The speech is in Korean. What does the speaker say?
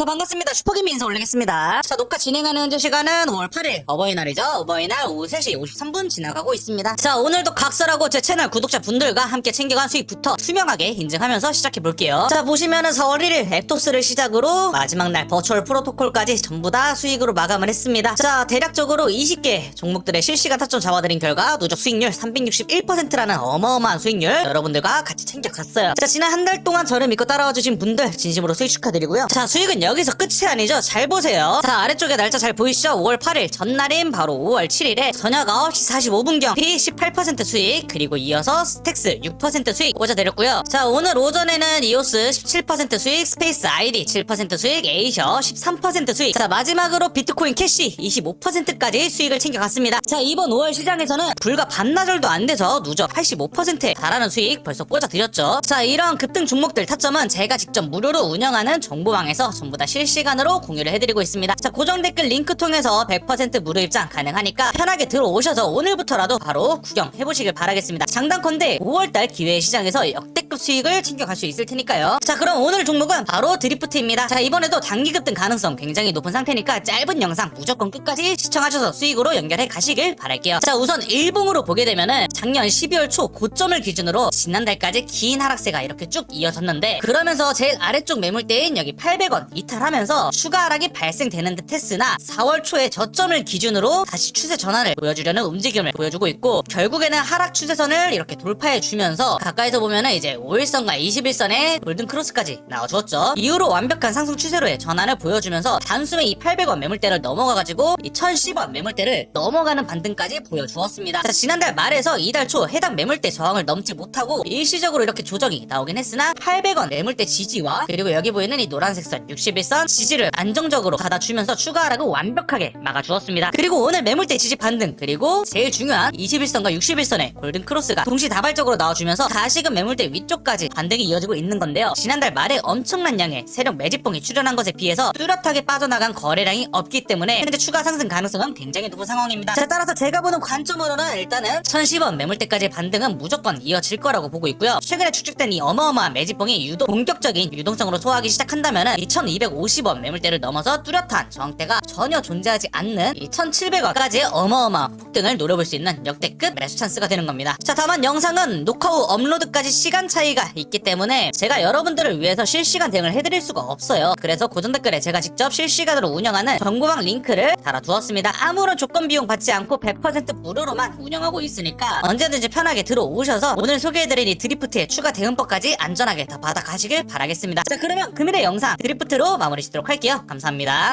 자, 반갑습니다. 슈퍼김 인사 올리겠습니다. 자, 녹화 진행하는 현재 시간은 5월 8일 어버이날이죠. 어버이날 오후 3시 53분 지나가고 있습니다. 자, 오늘도 각설하고 제 채널 구독자분들과 함께 챙겨간 수익부터 투명하게 인증하면서 시작해볼게요. 자, 보시면은 4월 1일 앱토스를 시작으로 마지막 날 버추얼 프로토콜까지 전부 다 수익으로 마감을 했습니다. 자, 대략적으로 20개 종목들의 실시간 타점 잡아드린 결과 누적 수익률 361%라는 어마어마한 수익률 여러분들과 같이 챙겨갔어요. 자, 지난 한 달 동안 저를 믿고 따라와 주신 분들 진심으로 수익 축하드리고요. 자, 수익은 여기서 끝이 아니죠. 잘 보세요. 자, 아래쪽에 날짜 잘 보이시죠? 5월 8일 전날인 바로 5월 7일에 저녁 9시 45분경 P 18% 수익 그리고 이어서 스택스 6% 수익 꽂아드렸고요. 자, 오늘 오전에는 이오스 17% 수익, 스페이스 아이디 7% 수익, 에이셔 13% 수익. 자, 마지막으로 비트코인 캐시 25%까지 수익을 챙겨갔습니다. 자, 이번 5월 시장에서는 불과 반나절도 안 돼서 누적 85%에 달하는 수익 벌써 꽂아 드렸죠. 자, 이런 급등 종목들 타점은 제가 직접 무료로 운영하는 정보방에서 전부 다 실시간으로 공유를 해드리고 있습니다. 자, 고정 댓글 링크 통해서 100% 무료 입장 가능하니까 편하게 들어오셔서 오늘부터라도 바로 구경해보시길 바라겠습니다. 장단컨대 5월달 기회 시장에서 역대 급 수익을 챙겨갈 수 있을 테니까요. 자, 그럼 오늘 종목은 바로 드리프트입니다. 자, 이번에도 단기 급 등 가능성 굉장히 높은 상태니까 짧은 영상 무조건 끝까지 시청하셔서 수익으로 연결해 가시길 바랄게요. 자, 우선 일봉으로 보게 되면은 작년 12월 초 고점을 기준으로 지난달까지 긴 하락세가 이렇게 쭉 이어졌는데 그러면서 제일 아래쪽 매물대인 여기 800원 이탈하면서 추가 하락이 발생되는 듯 했으나 4월 초에 저점을 기준으로 다시 추세 전환을 보여주려는 움직임을 보여주고 있고 결국에는 하락 추세선을 이렇게 돌파해 주면서 가까이서 보면은 이제 5일선과 21선의 골든 크로스까지 나와주었죠. 이후로 완벽한 상승 추세로의 전환을 보여주면서 단숨에 이 800원 매물대를 넘어가가지고 이 1010원 매물대를 넘어가는 반등까지 보여주었습니다. 자, 지난달 말에서 이달 초 해당 매물대 저항을 넘지 못하고 일시적으로 이렇게 조정이 나오긴 했으나 800원 매물대 지지와 그리고 여기 보이는 이 노란색 선 61선 지지를 안정적으로 받아주면서 추가 하락을 완벽하게 막아주었습니다. 그리고 오늘 매물대 지지 반등 그리고 제일 중요한 21선과 61선의 골든 크로스가 동시다발적으로 나와주면서 다시금 매물대 위쪽 까지 반등이 이어지고 있는 건데요. 지난달 말에 엄청난 양의 세력 매집봉이 출현한 것에 비해서 뚜렷하게 빠져나간 거래량이 없기 때문에 현재 추가 상승 가능성은 굉장히 높은 상황입니다. 자, 따라서 제가 보는 관점으로는 일단은 1010원 매물대까지 반등은 무조건 이어질 거라고 보고 있고요. 최근에 축적된 이 어마어마한 매집봉이 유도 본격적인 유동성으로 소화하기 시작한다면은 이 1250원 매물대를 넘어서 뚜렷한 저항대가 전혀 존재하지 않는 이 1700원까지의 어마어마한 폭 등을 노려볼 수 있는 역대급 매수 찬스가 되는 겁니다. 자, 다만 영상은 녹화 후 업로드까지 시간 차이가 있기 때문에 제가 여러분들을 위해서 실시간 대응을 해드릴 수가 없어요. 그래서 고정 댓글에 제가 직접 실시간으로 운영하는 정보방 링크를 달아두었습니다. 아무런 조건 비용 받지 않고 100% 무료로만 운영하고 있으니까 언제든지 편하게 들어오셔서 오늘 소개해드린 이 드리프트의 추가 대응법까지 안전하게 다 받아가시길 바라겠습니다. 자, 그러면 금일의 영상 드리프트로 마무리 짓도록 할게요. 감사합니다.